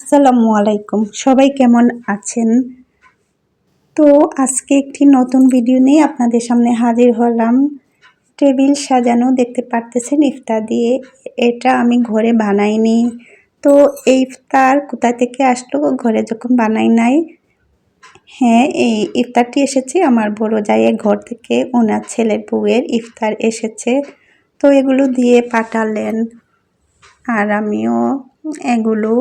আসসালামু আলাইকুম। সবাই কেমন আছেন? তো আজকে একটি নতুন ভিডিও নিয়ে আপনাদের সামনে হাজির হলাম। টেবিল সাজানো দেখতে পারতেছেন ইফতার দিয়ে। এটা আমি ঘরে বানাইনি। তো এই ইফতার কোথা থেকে আসলো? ঘরে যখন বানাই নাই। হ্যাঁ এই ইফতারটি এসেছে আমার বড় জায়ের ঘর থেকে। ওনার ছেলের বউয়ের ইফতার এসেছে। তো এগুলো দিয়ে পাঠালেন। আর আমিও এগুলো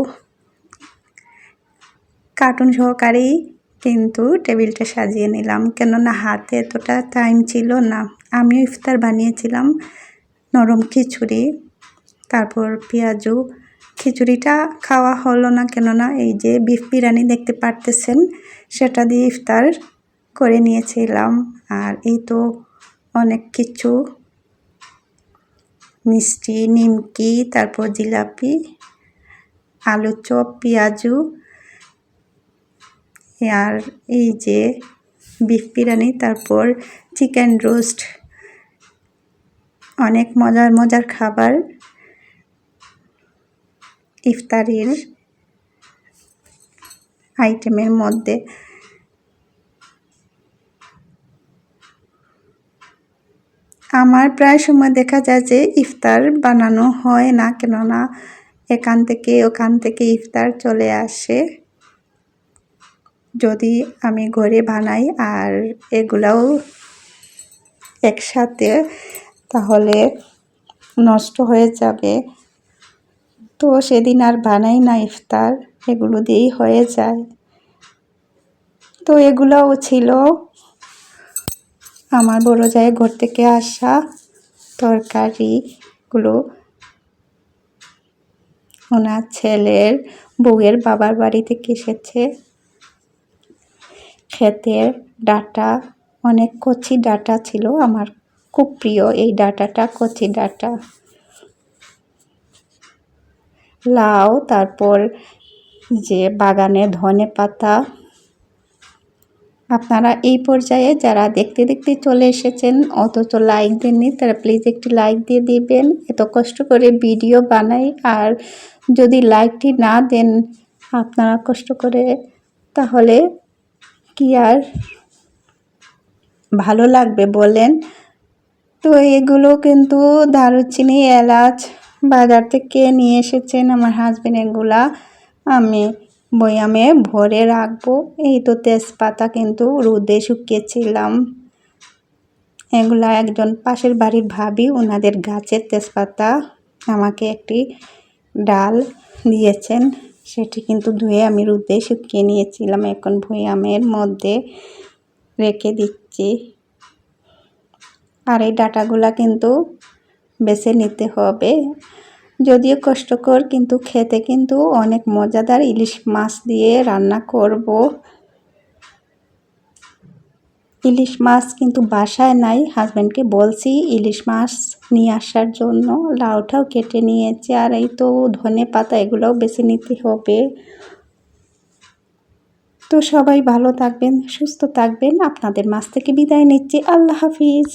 কার্টুন সহকারেই কিন্তু টেবিলটা সাজিয়ে নিলাম। কেননা হাতে এতটা টাইম ছিল না। আমিও ইফতার বানিয়েছিলাম নরম খিচুড়ি, তারপর পেঁয়াজু। খিচুড়িটা খাওয়া হলো না, কেননা এই যে বিফ বিরিয়ানি দেখতে পারতেছেন, সেটা দিয়ে ইফতার করে নিয়েছিলাম। আর এই তো অনেক কিছু। মিষ্টি, নিমকি, তারপর জিলাপি আলু চপ পেঁয়াজু আর এই যে বিফ বিরিয়ানি, তারপর চিকেন রোস্ট। অনেক মজার মজার খাবার ইফতারির আইটেমের মধ্যে। আমার প্রায় সময় দেখা যায় যে ইফতার বানানো হয় না, কেননা এখান থেকে ওখান থেকে ইফতার চলে আসে। যদি আমি ঘরে বানাই আর এগুলাও একসাথে, তাহলে নষ্ট হয়ে যাবে। তো সেদিন আর বানাই না ইফতার, এগুলো দিয়েই হয়ে যায়। তো এগুলোও ছিল। আমার বড় যায় ঘর থেকে আসা তরকারিগুলো ওনার ছেলের বউয়ের বাবার বাড়ি থেকে এসেছে। ক্ষেতের ডাটা, অনেক কচি ডাটা ছিল। আমার খুব প্রিয় এই ডাটাটা, কচি ডাটা। লাউ, তারপর যে বাগানে ধনে পাতা। আপনারা এই পর্যায়ে যারা দেখতে দেখতে চলে এসেছেন, অথচ লাইক দেননি, তারা প্লিজ একটি লাইক দিয়ে দিবেন। এত কষ্ট করে ভিডিও বানাই, আর যদি লাইকটি না দেন, আপনারা কষ্ট করে তাহলে কি আর ভালো লাগবে বলেন? তো এগুলো কিন্তু দারুচিনি এলাচ বাজার থেকে নিয়ে এসেছেন আমার হাজবেন্ড এগুলা। আমি বয়ামে ভরে রাখব। এই তো তেজপাতা কিন্তু রোদে শুকিয়েছিলাম। এগুলা একজন পাশের বাড়ির ভাবি ওনাদের গাছের তেজপাতা আমাকে একটি ডাল দিয়েছেন। সেটি কিন্তু ধুয়ে আমি রোদে শুকিয়ে নিয়েছিলাম। এখন ভয়ামের মধ্যে রেখে দিচ্ছি। আর এই ডাটাগুলা কিন্তু বেছে নিতে হবে। যদিও কষ্টকর, কিন্তু খেতে কিন্তু অনেক মজাদার। ইলিশ মাছ দিয়ে রান্না করব। ইলিশ মাছ কিন্তু বাসায় নাই। হাজব্যান্ডকে বলছি, ইলিশ মাছ নিয়ে আসার জন্য লাউটাও কেটে নিয়েছে, আর এই তো ধনে পাতা এগুলোও বেছে নিতে হবে। তো সবাই ভালো থাকবেন, সুস্থ থাকবেন। আপনাদের মাছ থেকে বিদায় নিচ্ছি। আল্লাহ হাফিজ।